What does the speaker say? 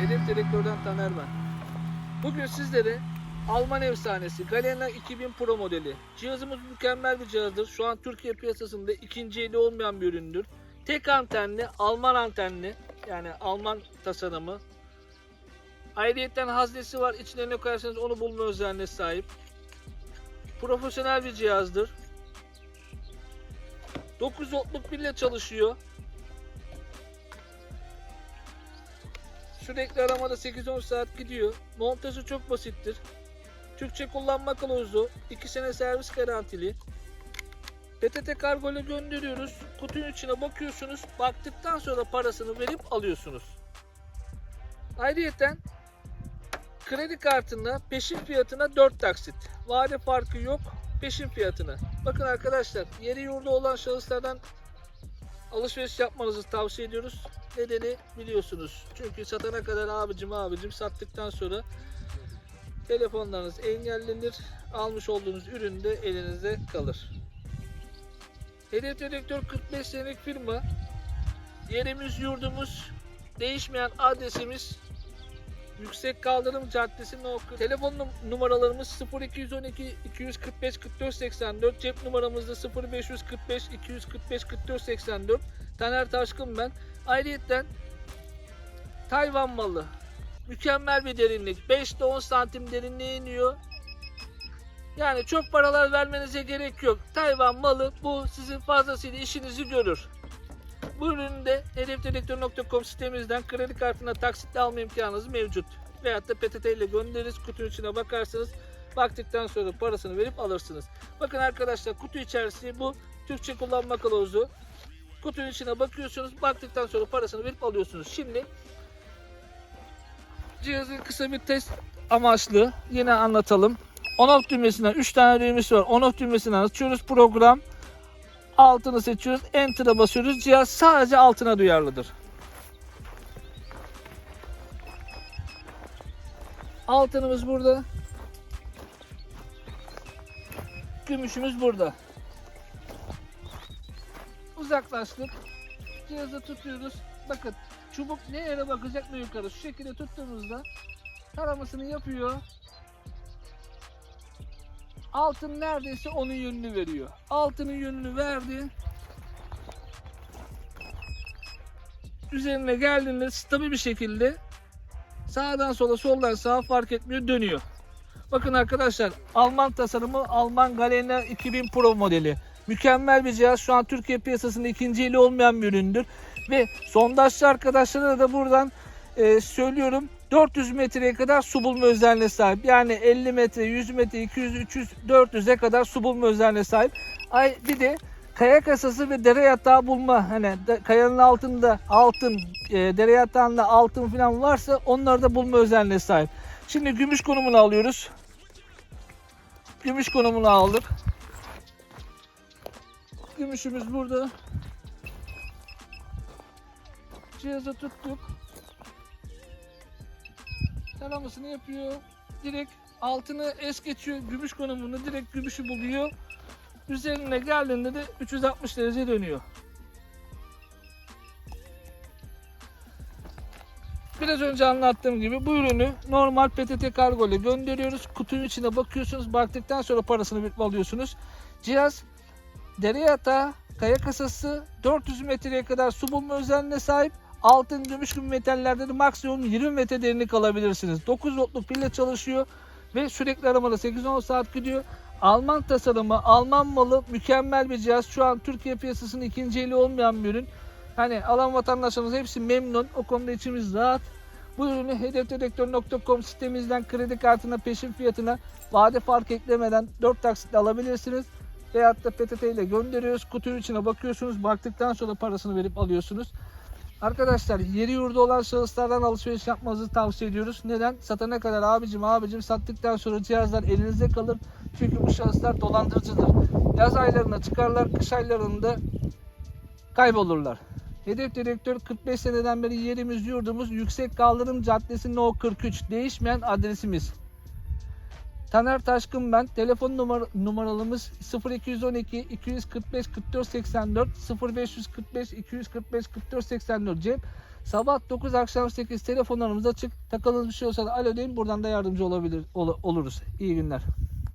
Hedef Direktör'den Taner ben. Bugün sizlere Alman efsanesi Galena 2000 Pro modeli. Cihazımız mükemmel bir cihazdır. Şu an Türkiye piyasasında ikinci eli olmayan bir üründür. Tek antenli, Alman antenli. Yani Alman tasarımı. Ayrıyeten haznesi var. İçine ne koyarsanız onu bulma özelliğine sahip. Profesyonel bir cihazdır. 9 voltluk pille çalışıyor. Sürekli aramada 8-10 saat gidiyor. Montajı çok basittir. Türkçe kullanma kılavuzu, 2 sene servis garantili. PTT kargo ile gönderiyoruz. Kutunun içine bakıyorsunuz. Baktıktan sonra parasını verip alıyorsunuz. Ayrıyeten kredi kartına peşin fiyatına 4 taksit. Vade farkı yok. Peşin fiyatına. Bakın arkadaşlar yeri yurdu olan şahıslardan alışveriş yapmanızı tavsiye ediyoruz. Nedeni biliyorsunuz. Çünkü satana kadar abicim abicim sattıktan sonra telefonlarınız engellenir. Almış olduğunuz ürün de elinizde kalır. Hedef Dedektör 45 senelik firma. Yerimiz yurdumuz. Değişmeyen adresimiz Yüksek Kaldırım Caddesi No 40. Telefon num- numaralarımız 0212 245 44 84. Cep numaramız da 0545 245 44 84. Taner Taşkın ben. Ayrıyeten Tayvan malı. Mükemmel bir derinlik. 5 ile 10 santim derinliğe iniyor. Yani çok paralar vermenize gerek yok. Tayvan malı bu sizin fazlasıyla işinizi görür. Bu ürünü de hedefdedektör.com sitemizden kredi kartına taksitle alma imkanınız mevcut. Veyahut da PTT ile göndeririz. Kutunun içine bakarsınız. Baktıktan sonra parasını verip alırsınız. Bakın arkadaşlar kutu içerisi bu. Türkçe kullanma kılavuzu. Kutunun içine bakıyorsunuz. Baktıktan sonra parasını verip alıyorsunuz. Şimdi cihazın kısa bir test amaçlı yine anlatalım. On-off düğmesinden 3 tane düğmesi var. On-off düğmesinden açıyoruz program. Altını seçiyoruz. Enter'a basıyoruz. Cihaz sadece altına duyarlıdır. Altınımız burada. Gümüşümüz burada. Uzaklaştık. Cihazı tutuyoruz. Bakın çubuk ne yere bakacak ne yukarı. Şu şekilde tuttuğumuzda taramasını yapıyor. Altın neredeyse onun yönünü veriyor. Altının yönünü verdi. Üzerine geldiğinde stabil bir şekilde sağdan sola soldan sağa fark etmiyor dönüyor. Bakın arkadaşlar Alman tasarımı Alman Galena 2000 Pro modeli. Mükemmel bir cihaz. Şu an Türkiye piyasasında ikinci eli olmayan bir üründür. Ve sondajçı arkadaşlara da buradan e, söylüyorum 400 metreye kadar su bulma özelliğine sahip. Yani 50 metre, 100 metre, 200, 300, 400'e kadar su bulma özelliğine sahip. Ay bir de kaya kasası ve dere yatağı bulma. Hani de- kayanın altında altın, e, dere yatağında altın falan varsa onları da bulma özelliğine sahip. Şimdi gümüş konumunu alıyoruz. Gümüş konumunu aldık. Gümüşümüz burada. Cihazı tuttuk. Taramasını yapıyor. Direkt altını es geçiyor. Gümüş konumunu direkt gümüşü buluyor. Üzerine geldiğinde de 360 derece dönüyor. Biraz önce anlattığım gibi bu ürünü normal PTT kargo ile gönderiyoruz. Kutunun içine bakıyorsunuz. Baktıktan sonra parasını verip alıyorsunuz. Cihaz dere yatağı, kaya kasası, 400 metreye kadar su bulma özelliğine sahip. Altın, gümüş gibi metallerde de maksimum 20 metre derinlik alabilirsiniz. 9 voltluk pille çalışıyor ve sürekli aramada 8-10 saat gidiyor. Alman tasarımı, Alman malı mükemmel bir cihaz. Şu an Türkiye piyasasının ikinci eli olmayan bir ürün. Hani alan vatandaşlarımız hepsi memnun. O konuda içimiz rahat. Bu ürünü hedefdedektör.com sitemizden kredi kartına peşin fiyatına vade fark eklemeden 4 taksitle alabilirsiniz. Veyahut da PTT ile gönderiyoruz. Kutunun içine bakıyorsunuz. Baktıktan sonra parasını verip alıyorsunuz. Arkadaşlar yeri yurdu olan şahıslardan alışveriş yapmanızı tavsiye ediyoruz. Neden? Satana kadar abicim abicim sattıktan sonra cihazlar elinizde kalır. Çünkü bu şahıslar dolandırıcıdır. Yaz aylarında çıkarlar, kış aylarında kaybolurlar. Hedef Direktör 45 seneden beri yerimiz yurdumuz Yüksek Kaldırım Caddesi No 43. Değişmeyen adresimiz. Taner Taşkın ben. Telefon numara, numaralarımız 0212 245 44 84 0545 245 44 84 Cem. Sabah 9 akşam 8 telefonlarımız açık. Takıldığınız bir şey olsa da alo deyin buradan da yardımcı olabilir ol- oluruz. İyi günler.